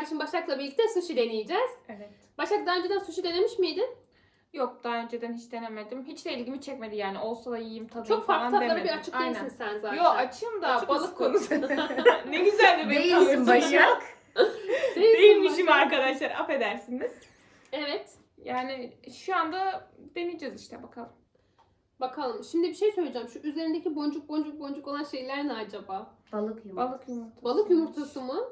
kardeşim Başak'la birlikte sushi deneyeceğiz. Evet. Başak daha önceden sushi denemiş miydin? Yok daha önceden hiç denemedim. Hiç de ilgimi çekmedi yani. Olsa da yiyeyim tadayım Çok falan farklı tatlara bir demedim. açık Aynen. değilsin sen zaten. Yo açım da Açık balık mısın? konusu. ne güzel de beni Değilsin Başak. Değilsin Değilmişim Başak. arkadaşlar affedersiniz. Evet. Yani şu anda deneyeceğiz işte bakalım. Bakalım. Şimdi bir şey söyleyeceğim. Şu üzerindeki boncuk boncuk boncuk olan şeyler ne acaba? Balık yumurtası. Balık yumurtası. Balık yumurtası mı?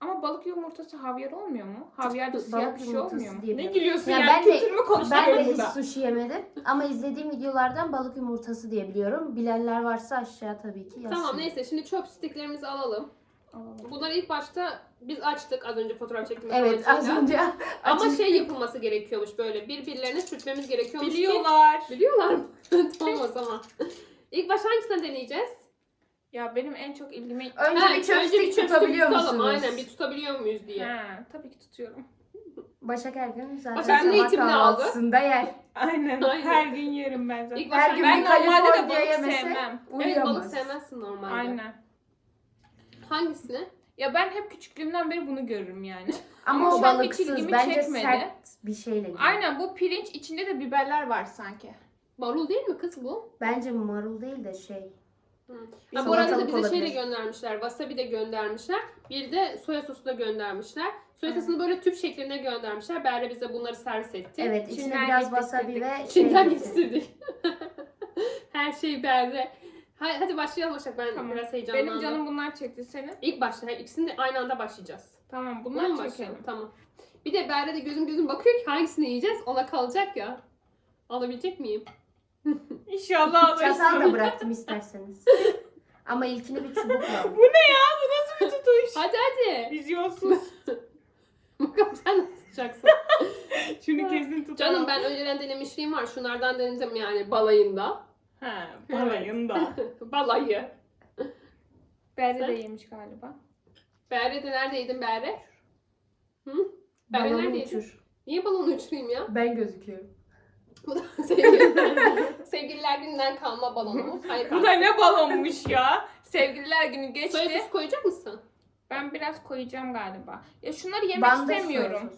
Ama balık yumurtası havyar olmuyor mu? Havyarda siyah Balık bir şey yumurtası olmuyor mu? Ne gülüyorsun Ya ya? ben de- Kültür mü Ben konuşuyoruz de hiç sushi yemedim ama izlediğim videolardan balık yumurtası diye biliyorum. Bilenler varsa aşağı tabii ki yazsın. Tamam neyse şimdi chopsticklerimizi alalım. Alalım. Bunları ilk başta biz açtık az önce fotoğraf çektiğimiz Evet az önce Ama açık- şey yapılması gerekiyormuş böyle birbirlerine sürtmemiz gerekiyormuş ki- Biliyorlar. Biliyorlar mı? tamam o zaman. İlk baş hangisini deneyeceğiz? Ya benim en çok ilgimi... önce Ha, bir chopstick tutabiliyor tutalım. musunuz? Aynen bir tutabiliyor muyuz diye. Ha, tabii ki tutuyorum. Başak her gün zaten Başak ne sabah eğitimini aldı? kahvaltısında yer. Aynen. Aynen. Her gün yerim ben zaten. İlk Her başta gün ben bir normalde de Kaliforniya balık yemese sevmem. Evet uyuyamaz. balık sevmezsin normalde. Aynen. Hangisini? Ya ben hep küçüklüğümden beri bunu görürüm yani. Ama, Ama o şu an hiç balıksız ilgimi bence çekmedi. sert bir şeyle. yiyor. Aynen bu pirinç içinde de biberler var sanki. Marul değil mi kız bu? Bence marul değil de şey. Ha, bu arada da Salatalık bize şey de olabilir. göndermişler. Wasabi de göndermişler. Bir de soya sosu da göndermişler. Soya sosunu böyle tüp şeklinde göndermişler. Berre bize bunları servis etti. Evet içine Çin'den biraz getirdik. wasabi ve Çin'den şey getirdik. Her şey Berre. Hadi, hadi başlayalım Başak. Ben Tamam. biraz heyecanlandım. Benim canım bunlar çekti senin. İlk başta her ikisini de aynı anda başlayacağız. Tamam Bunlar bunlar mı çekelim. başlayalım? Tamam. Bir de Berre de gözüm gözüm bakıyor ki hangisini yiyeceğiz. Ona kalacak ya. Alabilecek miyim? İnşallah Çatal da alırsın. bıraktım isterseniz. Ama ilkini bir çubukla. bu ne ya? Bu nasıl bir tutuş? Hadi hadi. Vizyonsuz. Bakalım sen nasıl tutacaksın? Şunu kesin tutamam. Canım ben önceden denemişliğim var. Şunlardan denedim yani balayında. Ha, balayında. Balayı. Berre Sen? de yemiş galiba. Berre de neredeydin Berre? Hı? Berre Balonu neredeydin? uçur. Niye balonu uçurayım ya? Ben gözüküyorum. Bu da sevgililer, sevgililer gününden kalma balonumuz. Hayır, Bu da ne balonmuş ya? Sevgililer günü geçti. Soya sosu koyacak mısın? Ben biraz koyacağım galiba. Ya şunları yemek Bandır istemiyorum.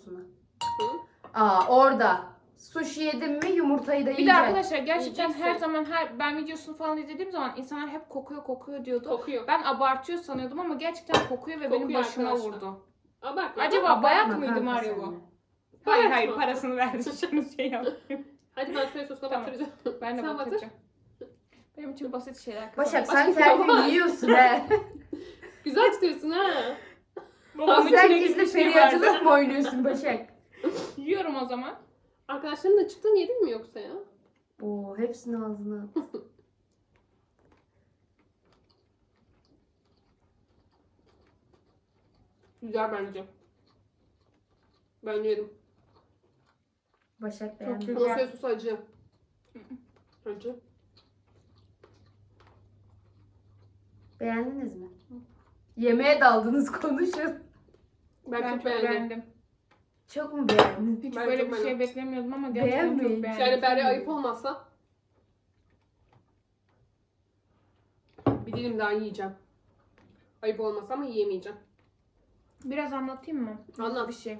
Aa orada. Sushi yedim mi yumurtayı da Bir de yiyeceğim. arkadaşlar gerçekten Yiyeceksin. her zaman her ben videosunu falan izlediğim zaman insanlar hep kokuyor kokuyor diyordu. Kokuyor. Ben abartıyor sanıyordum ama gerçekten kokuyor ve benim Kokuyor başıma arkadaşlar. vurdu. Abartma. Acaba Abartma bayat kanka mıydı Mario sen bu? de. Hayır hayır parasını verdi şimdi şey yap. Hadi ben soya sosuna Tamam. batıracağım. Ben de Sen batır. Benim için basit şeyler. Başak kazandım. sen gün yiyorsun he. Güzel tutuyorsun ha. Babamın sen içine gizli gitmiş vardı. feriyacılık mı oynuyorsun Başak? Yiyorum o zaman. Arkadaşların da çıktın yedin mi yoksa ya? Oo hepsini ağzına. at. Güzel bence. Ben yedim. Başak Çok beğendi. güzel. Sosu acı. Acı. Beğendiniz mi? Yemeğe daldınız konuşun. Ben, Ben, çok beğendim. Çok mu beğendin? Hiç Ben böyle çok bir şey beğendim. beklemiyordum ama gerçekten çok Beğenmeyin. beğendim. Yani Berre ayıp olmazsa bir dilim daha yiyeceğim. Ayıp olmasa ama yiyemeyeceğim. Biraz anlatayım mı? Anlat. Bir şey.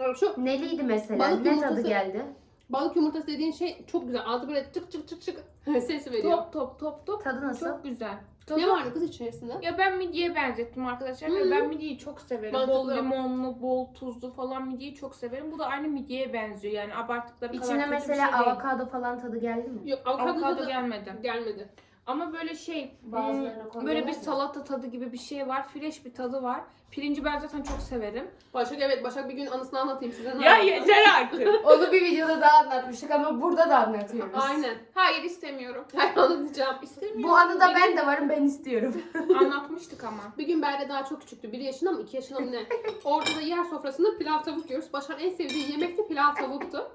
Yani Şu Neliydi mesela? Balık ne yumurtası- tadı geldi? balık yumurtası dediğin şey çok güzel. Ağzı böyle tık tık tık tık ses veriyor. Top top top top. Tadı nasıl? Çok güzel. Ne vardı kız içerisinde? Ya ben midyeye benzettim arkadaşlar. Hı. ve Ben midyeyi çok severim. Mantıklı. Bol limonlu, bol tuzlu falan midyeyi çok severim. Bu da aynı midyeye benziyor. Yani abarttıkları kadar İçine kötü bir mesela şey değil. avokado falan tadı geldi mi? Yok avokado, Avokado tadı gelmedi. gelmedi. Ama böyle şey, Bazılarına hmm, koyuyorlar böyle bir ya. salata tadı gibi bir şey var. Fresh bir tadı var. Pirinci ben zaten çok severim. Başak evet Başak bir gün anısını anlatayım size. ne Ya yaptı? yeter artık. Onu bir videoda daha anlatmıştık ama burada da anlatıyoruz. Aynen. Hayır istemiyorum. Hayır anlatacağım. İstemiyorum. Bu anıda ben de varım ben istiyorum. Anlatmıştık ama. Bir gün Berre daha çok küçüktü. Bir yaşında mı iki yaşında mı ne? Orada da yer sofrasında pilav tavuk yiyoruz. Başak'ın en sevdiği yemek de pilav tavuktu.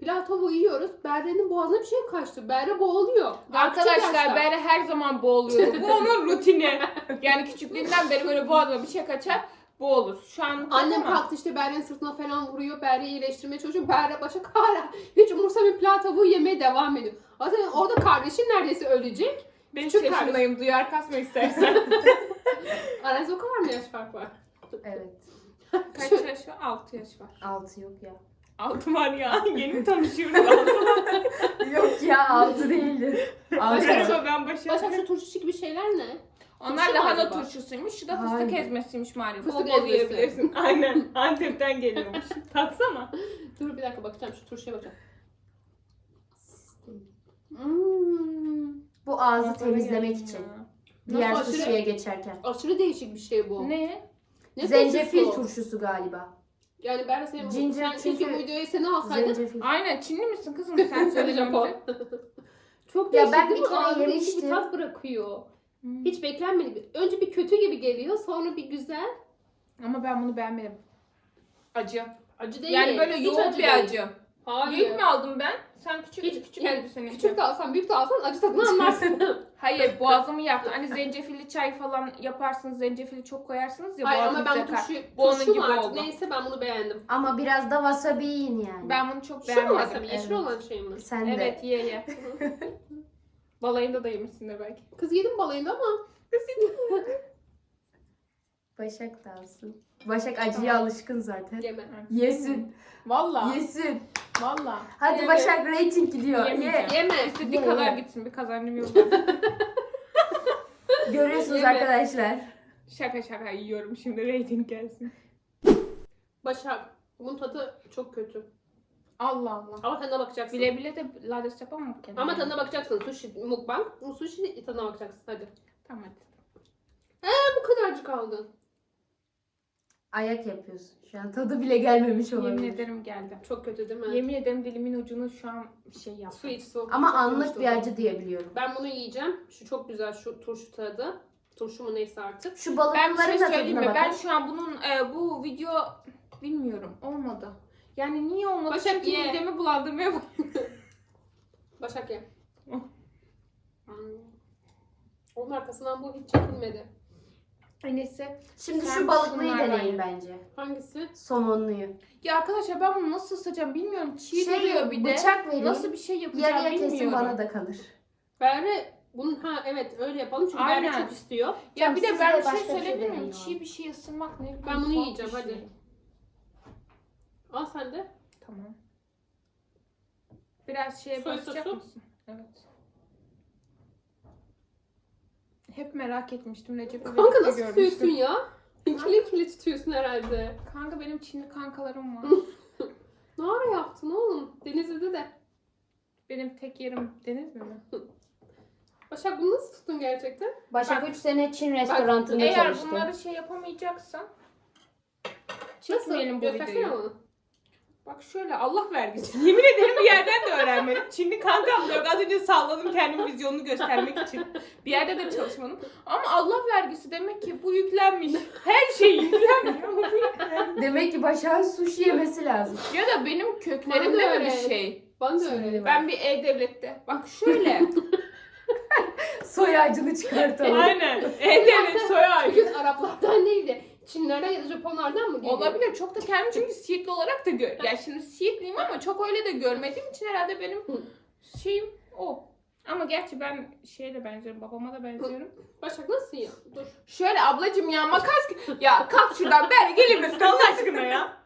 Pilav tavuğu yiyoruz. Berre'nin boğazına bir şey kaçtı. Berre boğuluyor. Arkadaşlar ben her zaman boğuluyordu. Bu onun rutini. Yani küçüklüğünden beri böyle boğazıma bir şey kaçar. Bu olur. Şu an Annem ama- kalktı işte Berre'nin sırtına falan vuruyor. Berre'yi iyileştirmeye çalışıyor. Berre Başak hala hiç umursamıyor pilav tavuğu yemeye devam ediyor. Zaten orada kardeşin neredeyse ölecek. Ben Küçük yaşındayım. Duyar kasma istersen. Aranızda o kadar mı yaş fark var? Evet. Kaç yaş var? 6 yaş var. 6 yok ya. 6 var ya. Yeni tanışıyoruz. 6 var. yok ya 6 değildir. Altı. Başak ben başak. Başak şu turşu gibi şeyler ne? Onlar Turşu mu lahana acaba? turşusuymuş. Şu da fıstık Hayır. ezmesiymiş Mario. Fıstık Bol bol ezmesi. yiyebilirsin. Aynen. Antep'ten geliyormuş. Tatsana. Dur bir dakika bakacağım şu turşuya bakacağım. Hmm. Bu ağzı temizlemek için. ya. Diğer Nasıl aşırı- geçerken. Aşırı değişik bir şey bu. Ne? Ne Zencefil turşusu? turşusu galiba. Yani ben de senin Ginger sen çünkü çünkü- bu videoyu seni alsaydım Zencefil. Aynen. Çinli misin kızım? Sen söyle Japon. Japon. Çok Ya değişik ben değil bir mi? kere değişik bir yemiştim. tat bırakıyor. Hmm. Hiç beklenmedik. Önce bir kötü gibi geliyor, sonra bir güzel. Ama ben bunu beğenmedim. Acı. Acı değil. Yani böyle Hiç yoğun bir değil. acı. Hayır. Büyük mü aldım ben? Sen küçük Hiç- küçük yani senin? Küçük de alsan, büyük de alsan acı tadını anlarsın. Hayır boğazımı yaktı. Hani zencefilli çay falan yaparsınız. Zencefili çok koyarsınız ya Hayır ama ben bu yakar. turşu, Bu onun turşu gibi mu artık oldu. neyse ben bunu beğendim. Ama biraz da wasabi yiyin yani. Ben bunu çok Şu mu beğenmedim. wasabi? Yeşil evet. olan şey mi? Sen de. Evet ye ye. Balayında da yemişsindir belki. Kız yedim balayında ama Başak da alsın. Başak acıya alışkın zaten. yeme. Yesin. Valla. Yesin. Valla. Hadi Evet. Başak rating gidiyor. Yemeyeceğim. Ye. Yeme. İstediği Ye, kadar ye. gitsin. Bir kazancım yok. Görüyorsunuz Yeme. arkadaşlar. şaka şaka yiyorum. Şimdi rating gelsin. Başak. Bunun tadı çok kötü. Allah Allah. Ama tadına bakacaksın. Bile bile de lades yapamam kendime? Ama tadına bakacaksın. Sushi mukbang. Bu sushi tadına bakacaksın. Hadi. Tamam hadi. Bu kadarcık aldın. Ayak yapıyorsun. Şu an tadı bile gelmemiş Yemin olabilir. ederim geldi. Çok kötü değil mi? Yemin ederim dilimin ucunu şu an şey yaptım. Su iç su. Ama Çok anlık bir acı diyebiliyorum. Ben bunu yiyeceğim. Şu çok güzel şu turşu tadı. Turşu mu neyse artık. Şu Ben bir şey da söyleyeyim tadına mi? Ben bakın. şu an bunun e, bu video bilmiyorum olmadı. Yani niye olmadı? Başak Çünkü ye. midemi bulandırmaya bak. Başak ye. Oh. Hmm. Onun arkasından bu hiç çekilmedi. Neyse. Şimdi Sen şu balıklıyı şunlardan deneyin ye. bence. Hangisi? Somonluyu. Ya arkadaşlar ben bunu nasıl ısıracağım bilmiyorum. Çiğ Şey duruyor bir de. bıçak vereyim. Nasıl bir şey yapacağım Yarıya bilmiyorum. kesin bana da kalır. Berre bunun ha evet öyle yapalım çünkü Aynen. Berre çok istiyor. Ya Tamam, bir de siz ben bir şey başka bir şey söyleyebilir miyim? deneyin Çiğ bir şey ısırmak ne. Ben bunu tuhaf bir yiyeceğim, şey. hadi. Al sen de. Tamam. Biraz şeye Soy basacak sosu. mısın? Evet. Hep merak etmiştim Recep Kanka nasıl görmüştüm. tutuyorsun ya? İkili ikili tutuyorsun herhalde. Kanka benim Çinli kankalarım var. Ne ara yaptın oğlum? Denizli'de de. benim tek yerim deniz mi? Başak bunu nasıl tuttun gerçekten? Başak 3 sene Çin restoranında Eğer çalıştı. bunları şey yapamayacaksan Nasıl? çekmeyelim bu Göstersene videoyu. Bak şöyle Allah vergisi. Yemin ederim bir yerden de öğrenmedim. Çinli kankam da yok. Az önce salladım kendim vizyonunu göstermek için. Bir yerde de çalışmadım. Ama Allah vergisi demek ki bu yüklenmiş. Her şey ama bu yüklenmiş. Demek ki Başak'ın sushi yemesi lazım. Ya da benim Bana köklerimde da böyle öyle. şey. Bana da öyle. Ben bir E-Devlet'te. Bak şöyle. Soy ağacını çıkartalım. Aynen. E-Devlet soy ağacı. Bugün Araplardan değil de Çinlerden ya da Japonlardan mı geliyor? Olabilir. Çok da kendim çünkü Siirtli olarak da gör. Ya şimdi Siirtliyim ama çok öyle de görmediğim için herhalde benim şeyim o. Ama gerçi ben şeye de benziyorum. Babama da benziyorum. Başak nasıl ya? Dur. Şöyle ablacım ya makas... Ya kalk şuradan ben gelir misin Allah aşkına ya?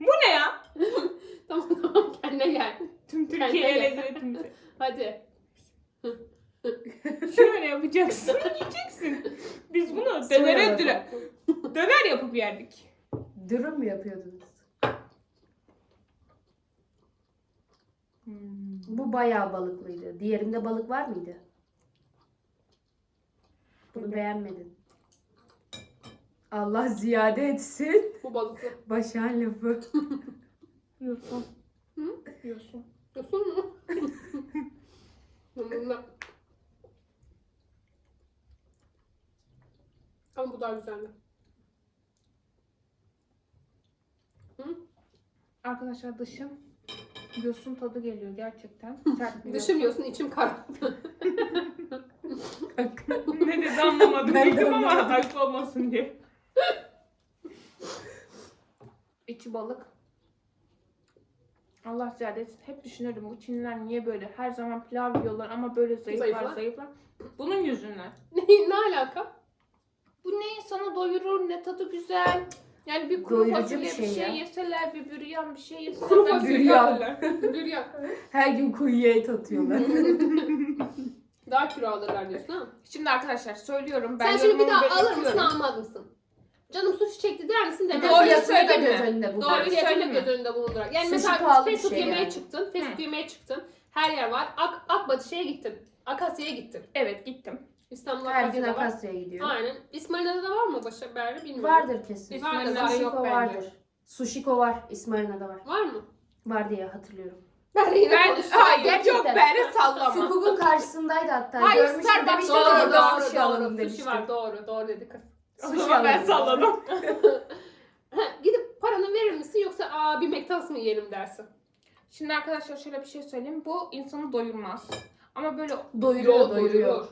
Bu ne ya? Tamam tamam kendine gel. Tüm Türkiye'ye rezil ettin bizi. Hadi. Şöyle yapacaksın, yiyeceksin. Biz bunu dönere döner, döner yapıp yerdik. Dürüm mü yapıyordunuz? Hmm. Bu bayağı balıklıydı. Diğerinde balık var mıydı? Bunu beğenmedin. Allah ziyade etsin. Bu balıklı. Başak'ın lafı. Yiyorsun. Hı? Yiyorsun. Yosun mu? Bununla. Daha güzeldi. Arkadaşlar dışım yosun tadı geliyor gerçekten. Sert bir Dışım yosun. içim kar. ne dedi anlamadım. Ben de Bildim ama anlamadım. ayıp olmasın diye. içi balık. Allah ziyade etsin. Hep düşünürüm bu Çinliler niye böyle her zaman pilav yiyorlar ama böyle zayıflar Zayıflar. zayıflar. Bunun yüzünden. ne, ne alaka? Bu ne insanı doyurur ne tadı güzel. Yani bir kuru Doyurucu fasulye bir bir şey şey, ya. yeseler, bir büryan bir şey yeseler. Kuru ben fasulye Büryan. alırlar. Bir ya. Her gün kuyuya et atıyorlar. Daha kilo alırlar diyorsun ha? Şimdi arkadaşlar söylüyorum. Ben Sen şimdi bir yorumumu daha alır mısın belirtiyorum. almaz mısın? Canım sushi çekti der misin demez Doğru misin? fiyatını da söyleme. göz önünde bulundur. Doğru Fiyatını söyleme. göz önünde bulundurarak. Yani Sushi mesela pahalı bir fast food şey yemeğe yani. çıktın, fast food yemeğe çıktın. Her yer var. Ak, Akbatı'ya gittin. Akasya'ya gittin. Evet gittim. İstanbul Her gün Akasya'da var. Akasya'ya gidiyor. Aynen. İsmail'de de var mı Başak Berri bilmiyorum. Vardır kesin. Vardır, İsmail'de var. yok Sushiko bence. vardır. Sushiko var. İsmail'de var. Var mı? Var diye hatırlıyorum. Berri yine Ben, hayır Gerçekten. yok ben sallama. Sukuk'un karşısındaydı hatta. Hayır, Görmüştüm Starbucks demiştim doğru, Doğru, orada doğru, sushi alalım doğru. Sushi demiştim. var, doğru, doğru dedi kız. O Sushi zaman ben alalım. salladım. Ha, gidip paranı verir misin yoksa aa bir McDonald's mı yiyelim dersin? Şimdi arkadaşlar şöyle bir şey söyleyeyim. Bu insanı doyurmaz. Ama böyle Doyuruyor, Yo, doyuruyor.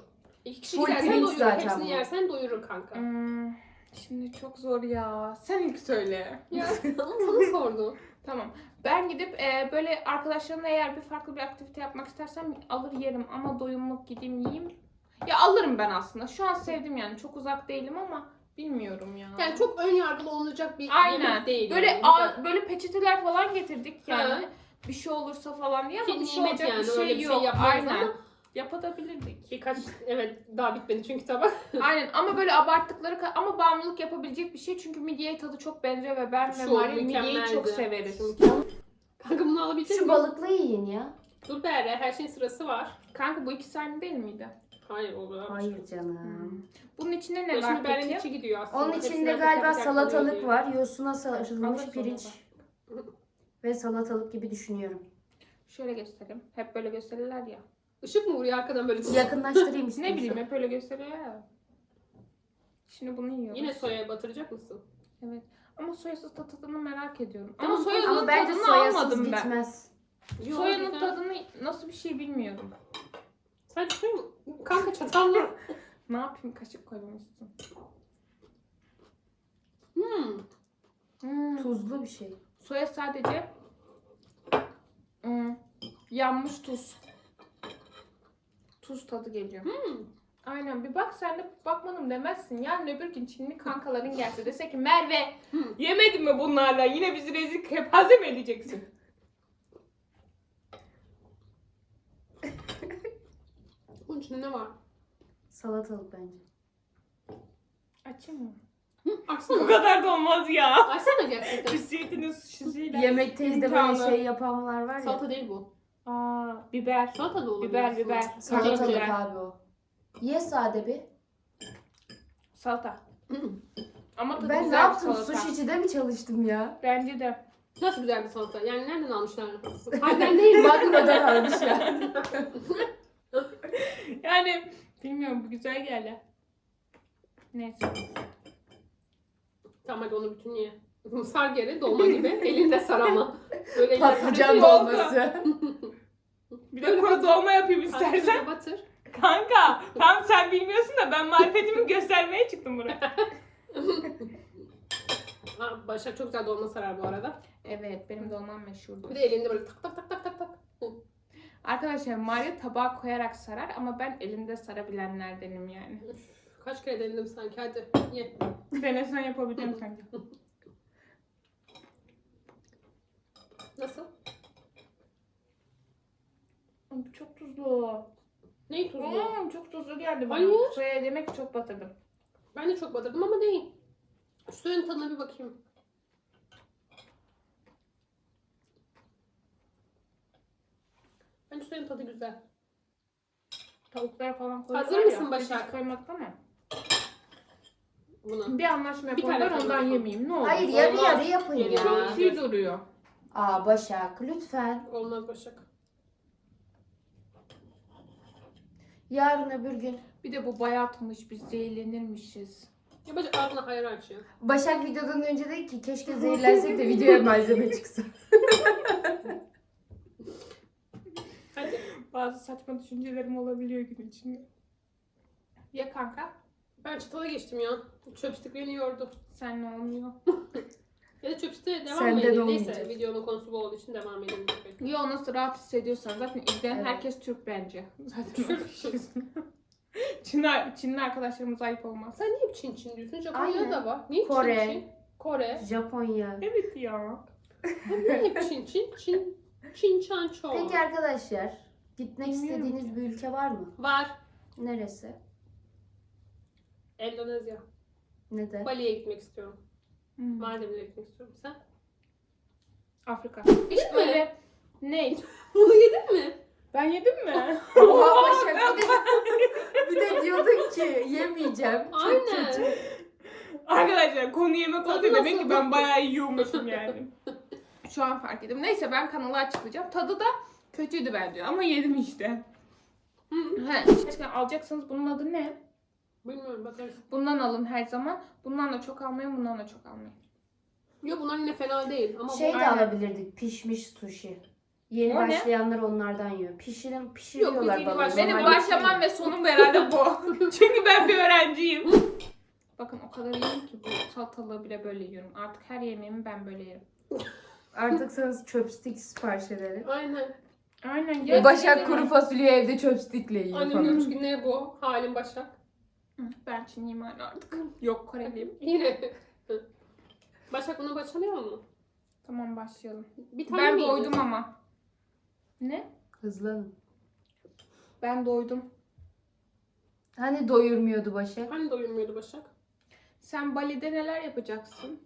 İki kişi Full gidersen pirinç doyurur. zaten Hepsini bu. yersen doyurur kanka. hmm, şimdi çok zor ya. Sen ilk söyle. Ya sana sordum. Tamam. Ben gidip e, böyle arkadaşlarımla eğer bir farklı bir aktivite yapmak istersem alır yerim ama doyumluk gideyim yiyeyim. Ya alırım ben aslında. Şu an sevdim yani. Çok uzak değilim ama bilmiyorum ya. Yani çok ön yargılı olunacak bir Aynen. yemek değil. böyle yani. a- böyle peçeteler falan getirdik yani. Ha. Bir şey olursa falan diye ama Ki bir şey nimet olacak yani, bir şey öyle bir şey yok. Aynen. ama- Yapabilirdik. Birkaç evet daha bitmedi çünkü tabak. Aynen ama böyle abarttıkları ka- ama bağımlılık yapabilecek bir şey çünkü midye tadı çok benziyor ve ben ve Şu Mari midyeyi mükemmeldi. çok severiz. Kanka bunu alabilecek Şu miyim? balıklı yiyin ya. Dur Berre her şeyin sırası var. Kanka bu ikisi aynı değil miydi? Hayır. Hayır canım. Bunun içinde ne var şimdi peki? içi gidiyor aslında. Onun içinde teker galiba teker salatalık koyuyor var. Yosuna sarılmış Alırız pirinç ve salatalık gibi düşünüyorum. Şöyle göstereyim. Hep böyle gösterirler ya. Işık mı vuruyor arkadan böyle? Yakınlaştırayım istiyorsan. Ne bileyim hep öyle gösteriyorlar ya. Şimdi bunu yiyoruz. Yine soyaya batıracak mısın? Evet. Ama soyasız da tadını merak ediyorum. Tamam, Ama soyanın Ama bence tadını soyasız almadım ben. gitmez. Yok, Soyanın güzel. tadını nasıl bir şey bilmiyorum. Sadece soya mı? Kanka çatalla. Ne yapayım kaşık koymamışsın. hmm. Hmm. Tuzlu bir şey. Soya sadece hmm, yanmış tuz. Tuz tadı geliyor. Hmm. Aynen bir bak sen de bakmadım demezsin. Yarın öbür gün Çinli kankaların gelse dese ki Merve Hı. yemedin mi bunlarla yine bizi rezil kepaze mi edeceksin? Bunun içinde ne var? Salatalık bence. Açayım mı? Hı, Bu açsana. kadar da olmaz ya. Açsana gerçekten. Hüsiyetinin suçlusuyla. Yemekteyiz de böyle şey yapanlar var ya. Salata değil bu. Aa, biber. Salata da olabilir Biber, biber. Salatalık Salatalık. abi o. Ye sade bir. Salata. Hı. Ama tadı Ben ne güzel yaptım? salata. Sushi'cide mi çalıştım ya? Bence de. Nasıl güzel bir salata? Yani nereden almışlar? Hayden değil mi? Makro'dan almış ya. Yani bilmiyorum bu güzel geldi. Neyse. tamam hadi onu bütün ye. Sar geri dolma gibi. Elinde sar ama. Böyle elinde Patlıcan sarıyorsun. dolması. Bir de kuru dolma yapayım istersen. Batır. Kanka tam sen bilmiyorsun da ben marifetimi göstermeye çıktım buraya. Aa, Başak çok güzel dolma sarar bu arada. Evet benim dolmam meşhurdur. Bir de elinde böyle tak tak tak tak tak tak. Arkadaşlar Mario tabağa koyarak sarar ama ben elinde sarabilenlerdenim yani. Kaç kere denedim sanki hadi ye. Denesen yapabilirim sanki. Nasıl? Bu çok tuzlu. Neyi tuzlu? Hmm, çok tuzlu geldi bana. Hayır. Soya demek ki çok batırdım. Ben de çok batırdım ama değil. Suyun tadına bir bakayım. Bence suyun tadı güzel. Tavuklar falan koyuyorlar Hazır mısın ya. Başak? Hiç koymakta mı? Buna. Bir anlaşma Bir tane yapalım ben ondan koyalım. yemeyeyim. Ne olur. Hayır yarı Olmaz. yarı yapın Yarı ya. Çok iyi duruyor. Aa Başak lütfen. Olmaz Başak. Yarın öbür gün. Bir de bu bayatmış biz zehirlenirmişiz. Ya Başak ağzına hayır aç ya. Başak videodan önce dedi ki keşke zehirlensek de videoya malzeme çıksa. Hadi. Bazı saçma düşüncelerim olabiliyor gün içinde. Ya kanka? Ben çatala geçtim ya. Chopstick beni yordu. Sen ne olmuyor? Ya da çöpüste devam Senden mı edelim? olmayacak. Neyse videonun konusu bu olduğu için devam edelim. Yo nasıl rahat hissediyorsan zaten izleyen Evet. herkes Türk bence. Zaten Çin, Çinli arkadaşlarımız ayıp olmaz. Sen niye hep Çin Çin diyorsun? Japonya'da Aynen. da var. Niye Kore. Çin Çin? Kore. Japonya. Evet ya. Niye hep Çin Çin? Çin Çin Çan Ço. Peki arkadaşlar gitmek Bilmiyorum istediğiniz ki. bir ülke var mı? Var. Neresi? Endonezya. Neden? Bali'ye gitmek istiyorum. Hmm. Maldivlere gitmek istiyorum. Sen? Afrika. Hiç böyle ne? Bunu yedin mi? Ben yedim mi? Oha Başak bir de, bir de diyordun ki yemeyeceğim. Çok Aynen. kötü. Arkadaşlar konu yemek oldu demek ki ben bayağı yiyormuşum yani. Şu an fark ettim. Neyse ben kanalı açıklayacağım. Tadı da kötüydü bence ama yedim işte. Hı. He, alacaksanız bunun adı ne? Bilmiyorum bakarız. Bundan alın her zaman. Bundan da çok almayın, bundan da çok almayın. Yo bunlar yine fena değil ama Şey bu... de Aynen. alabilirdik. Pişmiş sushi. Yeni O ne? başlayanlar onlardan yiyor. Pişirin, pişiriyorlar yeni balığı. Benim Normal başlamam ve sonum herhalde bu. Çünkü ben bir öğrenciyim. Bakın o kadar iyiyim ki bu salatalığı bile böyle yiyorum. Artık her yemeğimi ben böyle yerim. Artık sana chopstick sipariş edelim. Aynen. Aynen. Ve ya. Başak kuru fasulye evde chopstickle yiyor Annemin falan. üç günü bu. Halim Başak. Ben Çinliyim hala artık. Yok Koreliyim. Yine. Başak buna başlanıyor mu? Tamam başlayalım. Bir tane Ben mi doydum ama. Ne? Hızlanın. Ben doydum. Hani doyurmuyordu Başak? Hani doyurmuyordu Başak? Sen Bali'de neler yapacaksın?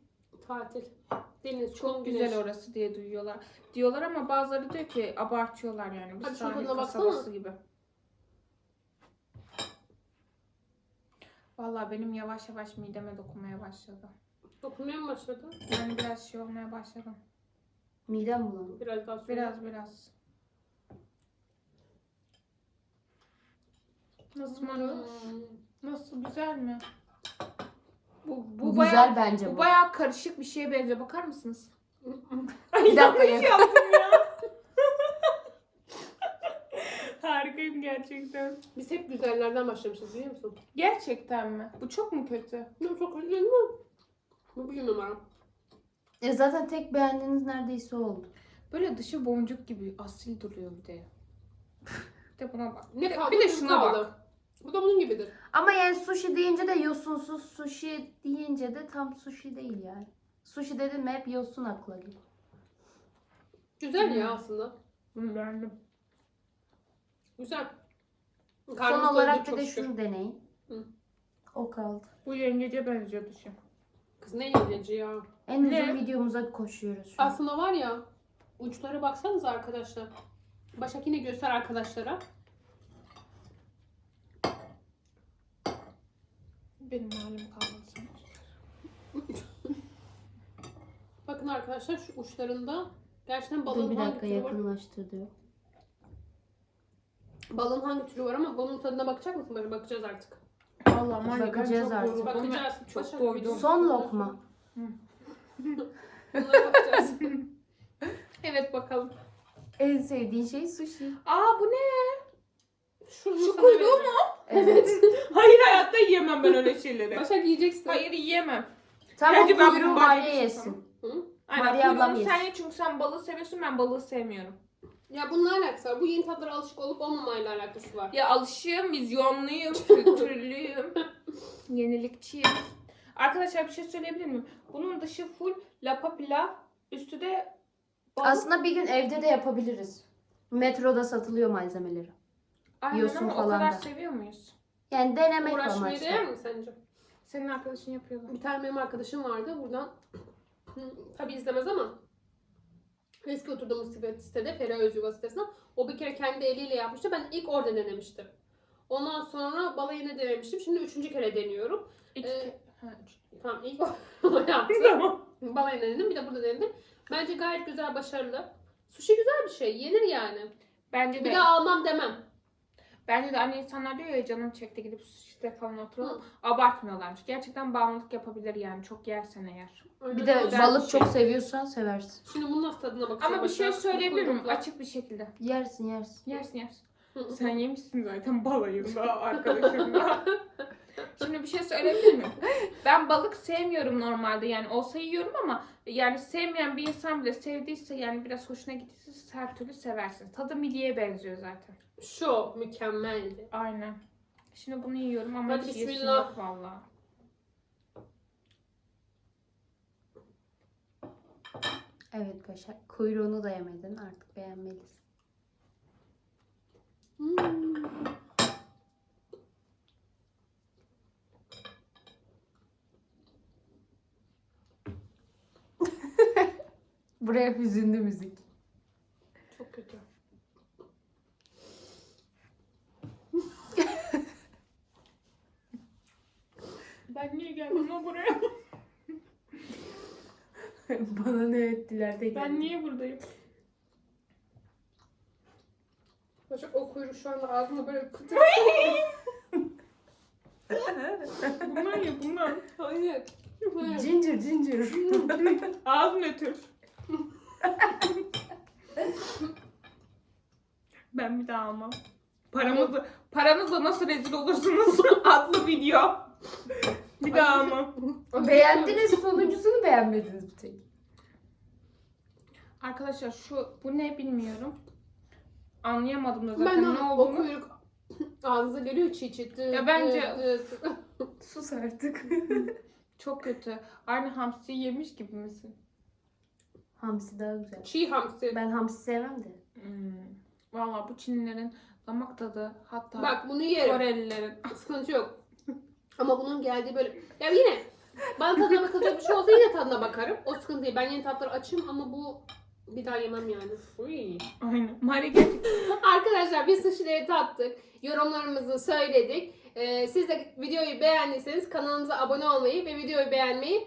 Tatil. Deniz, Çok güzel güneş. orası diye duyuyorlar. Diyorlar ama bazıları diyor ki abartıyorlar yani. Bir Hadi sahil şuna baksana. kasabası gibi. Vallahi benim yavaş yavaş mideme dokunmaya başladı. Dokunmaya mı başladı? Yani biraz şey olmaya başladım. Midem bulandı. Biraz daha sonra. Biraz biraz. Nasıl? Hmm. Nasıl güzel mi? Bu, bu, Bu bayağı, güzel bence bu bu. bayağı karışık bir şeye benziyor. Bakar mısınız? Bir dakika ya. yaptım ya. Harikayım gerçekten. Biz hep güzellerden başlamışız biliyor musun? Gerçekten mi? Bu çok mu kötü? Ne çok kötü değil mi? Bu bir numara. E zaten tek beğendiğiniz neredeyse oldu. Böyle dışı boncuk gibi asil duruyor bir de. Bir de buna bak. Ne kaldı? bir de şuna kaldı? bak. Bu da bunun gibidir. Ama yani sushi deyince de yosunsuz sushi deyince de tam sushi değil yani. Sushi dedim hep yosun akla geliyor. Güzel ya Hmm. aslında. Bunu beğendim. Güzel. Son Karnımız olarak doydu bir de şükür. şunu deneyin. Hı. O kaldı. Bu yengece benziyor dışı. Kız ne yengeci ya. En uzun Ne? videomuza koşuyoruz şu an. Aslında var ya uçlara baksanız arkadaşlar. Başak yine göster arkadaşlara. Benim halim kalmadı sanki. Bakın arkadaşlar şu uçlarında gerçekten Dur balığın bir hangi dakika türü var? yakınlaştır diyor. Balığın hangi türü var ama bunun tadına bakacak mısın? Böyle bakacağız artık. Vallahi var ya ben Bakacağız çok artık. yoruldum Bakacağız. çok doydum. Son lokma. Bunlara bakacağız. Evet bakalım. En sevdiğin şey sushi. Aa bu ne? Şunu Şu sana kuyruğu vereceğim. mu? Evet. Hayır hayatta yiyemem ben öyle şeyleri. Başak yiyeceksin. Hayır yiyemem. Tamam Bence ben kuyruğu Maria'ya yesin. Hı? Aynen Maria ablam kuyruğunu yesin. sen ye çünkü sen balığı seviyorsun ben balığı sevmiyorum. Ya bununla alakası var. Bu yeni tatlara alışık olup olmamayla alakası var. Ya alışığım, vizyonluyum, kültürlüyüm, yenilikçiyim. Arkadaşlar bir şey söyleyebilir miyim? Bunun dışı full lapa pilav, üstü de balık. Aslında bir gün evde de yapabiliriz. Metroda satılıyor malzemeleri. Aynen yosun ama o falan kadar da. seviyor muyuz? Yani denemek Uğraşmaya amaçlı. değer mi sence? Senin arkadaşın yapıyorlar. Bir tane benim arkadaşım vardı. Buradan Hı, tabii izlemez ama eski oturduğumuz site- sitede Feriha Özyuva sitesinde o bir kere kendi eliyle yapmıştı. Ben ilk orada denemiştim. Ondan sonra balayını denemiştim. Şimdi üçüncü kere deniyorum. İki Ee, ke- Ha, üç. Tamam ilk o yaptı. Tamam. balayını denedim bir de burada denedim. Bence gayet güzel, başarılı. Sushi güzel bir şey. Yenir yani. Bence Bir de, daha almam demem. Bence de hani insanlar diyor ya canım çekti gidip sushi'de falan oturalım. Abartmıyorlarmış. Gerçekten bağımlılık yapabilir yani çok yersen eğer. Bir de Güzel balık bir şey. çok seviyorsan seversin. Şimdi bunun nasıl tadına bakacağım. Ama bir şey Başak? söyleyebilir miyim? Açık bir şekilde. Yersin yersin. Yersin yersin. Sen yemişsin zaten balayında arkadaşımla. Şimdi bir şey söyleyebilir miyim? Ben balık sevmiyorum normalde yani olsa yiyorum ama yani sevmeyen bir insan bile sevdiyse yani biraz hoşuna gittiyse her türlü seversin. Tadı midyeye benziyor zaten. Şu mükemmeldi. Aynen. Şimdi bunu yiyorum ama Hadi hiç yesim bismillah. yok valla. Evet Başak. Kuyruğunu da yemedin. Artık beğenmelisin. Hmm. Buraya hüzünlü müzik. Çok kötü. ben niye geldim lan buraya? Bana ne ettiler de Ben niye buradayım? Başak o kuyruk şu anda ağzımda böyle kıtır. Bunlar ya bunlar. Hayır. Hayır. Ginger ginger. Ağzım ötür. Ben bir daha almam. Paramızı, paranızla nasıl rezil olursunuz adlı video. Bir daha almam. Beğendiniz sonuncusunu beğenmediniz bir tek. Arkadaşlar şu bu ne bilmiyorum. Anlayamadım da zaten Ben ne o, o olduğunu. kuyruk ağzınıza geliyor çiğ çiğ. Dı, Ya bence- dı, dı. Sus artık. Çok kötü. Aynı hamsi yemiş gibi misin? Hamsi daha güzel. Çiğ hamsi. Ben hamsi sevmem de. Hmm. Valla bu Çinlilerin damak tadı hatta Bak bunu yerim. Korelilerin. Sıkıntı yok. Ama bunun geldiği böyle... Ya yine bana tadına bakılacak bir şey olsa yine tadına bakarım. O sıkıntı değil. Ben yeni tatları açım ama bu bir daha yemem yani. Uy. Aynen. Mari gerçekten. Arkadaşlar biz sushi'leri tattık. Yorumlarımızı söyledik. Ee, siz de videoyu beğendiyseniz kanalımıza abone olmayı ve videoyu beğenmeyi